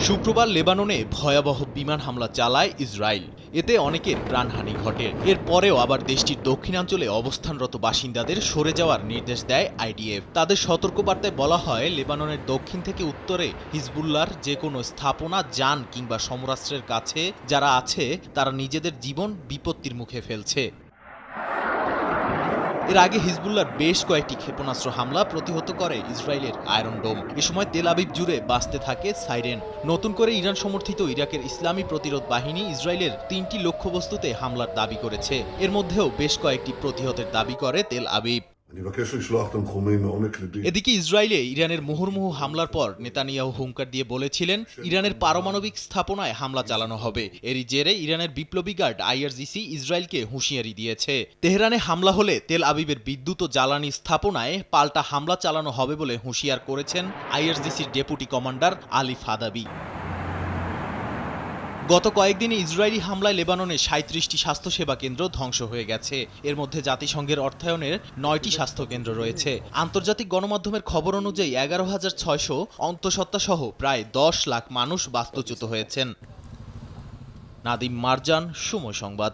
শুক্রবার লেবাননে ভয়াবহ বিমান হামলা চালায় ইসরায়েল। এতে অনেকের প্রাণহানি ঘটে। এরপরেও আবার দেশটির দক্ষিণাঞ্চলে অবস্থানরত বাসিন্দাদের সরে যাওয়ার নির্দেশ দেয় আইডিএফ। তাদের সতর্কবার্তায় বলা হয়, লেবাননের দক্ষিণ থেকে উত্তরে হিজবুল্লার যে কোনো স্থাপনা, যান কিংবা সমরাস্ত্রের কাছে যারা আছে, তারা নিজেদের জীবন বিপত্তির মুখে ফেলছে। এর আগে হিজবুল্লার বেশ কয়েকটি ক্ষেপণাস্ত্র হামলা প্রতিহত করে ইসরায়েলের আয়রন ডোম। এ সময় তেল আবিব জুড়ে বাঁচতে থাকে সাইরেন। নতুন করে ইরান সমর্থিত ইরাকের ইসলামী প্রতিরোধ বাহিনী ইসরায়েলের তিনটি লক্ষ্যবস্তুতে হামলার দাবি করেছে। এর মধ্যেও বেশ কয়েকটি প্রতিহতের দাবি করে তেল আবিব। এদিকে ইসরায়েলে ইরানের মুহুর্মুহু হামলার পর নেতানিয়াহু হুঙ্কার দিয়ে বলেছিলেন, ইরানের পারমাণবিক স্থাপনায় হামলা চালানো হবে। এরই জেরে ইরানের বিপ্লবী গার্ড আইআরজিসি ইসরায়েলকে হুঁশিয়ারি দিয়েছে। তেহরানে হামলা হলে তেল আবিবের বিদ্যুৎ ও জ্বালানি স্থাপনায় পাল্টা হামলা চালানো হবে বলে হুঁশিয়ার করেছেন আইআরজিসির ডেপুটি কমান্ডার আলী ফাদাবি। গত কয়েকদিনে ইসরায়েলি হামলায় লেবাননে সাঁত্রিশটি স্বাস্থ্যসেবা কেন্দ্র ধ্বংস হয়ে গেছে। এর মধ্যে জাতিসংঘের অর্থায়নের নয়টি স্বাস্থ্যকেন্দ্র রয়েছে। আন্তর্জাতিক গণমাধ্যমের খবর অনুযায়ী এগারো হাজার ছয়শো অন্তঃসত্ত্বা সহ প্রায় দশ লাখ মানুষ বাস্তুচ্যুত হয়েছেন। নাদিম মারজান, সময় সংবাদ।